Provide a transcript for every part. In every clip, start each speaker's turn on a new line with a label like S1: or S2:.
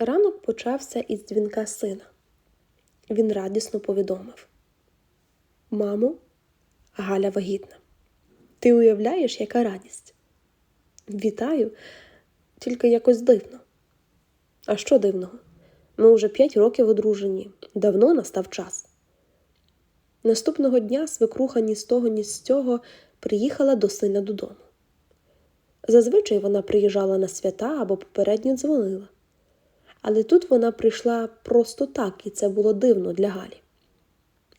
S1: Ранок почався із дзвінка сина. Він радісно повідомив: Мамо, Галя вагітна. Ти уявляєш, яка радість? Вітаю, тільки якось дивно. А що дивного? Ми вже п'ять років одружені, давно настав час. Наступного дня свекруха ні з того, ні з цього приїхала до сина додому. Зазвичай вона приїжджала на свята або попередньо дзвонила. Але тут вона прийшла просто так, і це було дивно для Галі.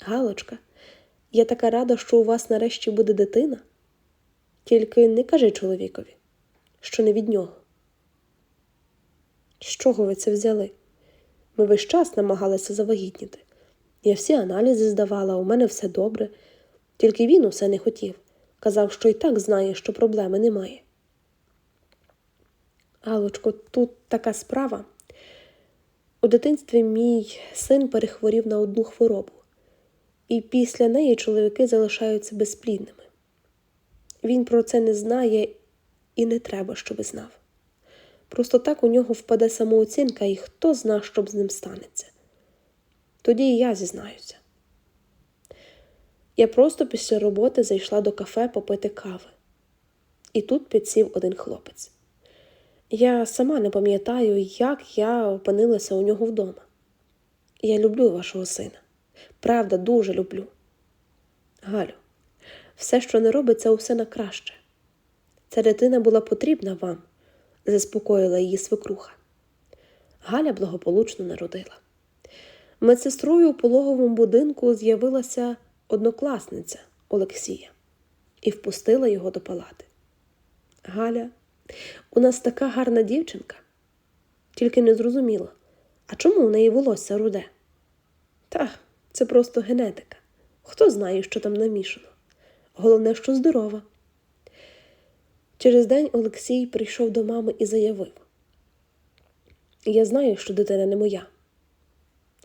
S1: Галочка, я така рада, що у вас нарешті буде дитина. Тільки не кажи чоловікові, що не від нього. З чого ви це взяли? Ми весь час намагалися завагітніти. Я всі аналізи здавала, у мене все добре. Тільки він усе не хотів. Казав, що і так знає, що проблеми немає. Галочко, тут така справа. У дитинстві мій син перехворів на одну хворобу, і після неї чоловіки залишаються безплідними. Він про це не знає і не треба, щоби знав. Просто так у нього впаде самооцінка, і хто зна, що б з ним станеться. Тоді і я зізнаюся. Я просто після роботи зайшла до кафе попити кави, і тут підсів один хлопець. Я сама не пам'ятаю, як я опинилася у нього вдома. Я люблю вашого сина. Правда, дуже люблю. Галю, все, що не робиться, усе на краще. Ця дитина була потрібна вам, заспокоїла її свекруха. Галя благополучно народила. Медсестрою у пологовому будинку з'явилася однокласниця Олексія і впустила його до палати. Галя, у нас така гарна дівчинка, тільки не зрозуміла, а чому у неї волосся руде? Та, це просто генетика. Хто знає, що там намішано. Головне, що здорова. Через день Олексій прийшов до мами і заявив: Я знаю, що дитина не моя.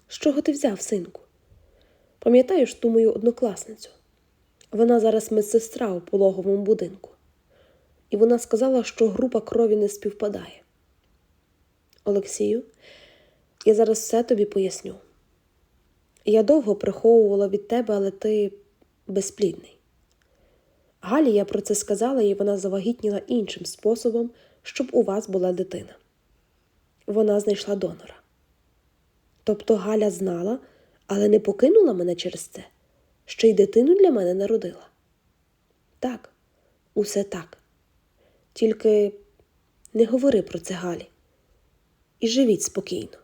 S1: З чого ти взяв, синку? Пам'ятаєш ту мою однокласницю? Вона зараз медсестра у пологовому будинку. І вона сказала, що група крові не співпадає. Олексію, я зараз все тобі поясню. Я довго приховувала від тебе, але ти безплідний. Галі я про це сказала, і вона завагітніла іншим способом, щоб у вас була дитина. Вона знайшла донора. Тобто Галя знала, але не покинула мене через це, ще й дитину для мене народила. Так, усе так. Тільки не говори про це Галі і живіть спокійно.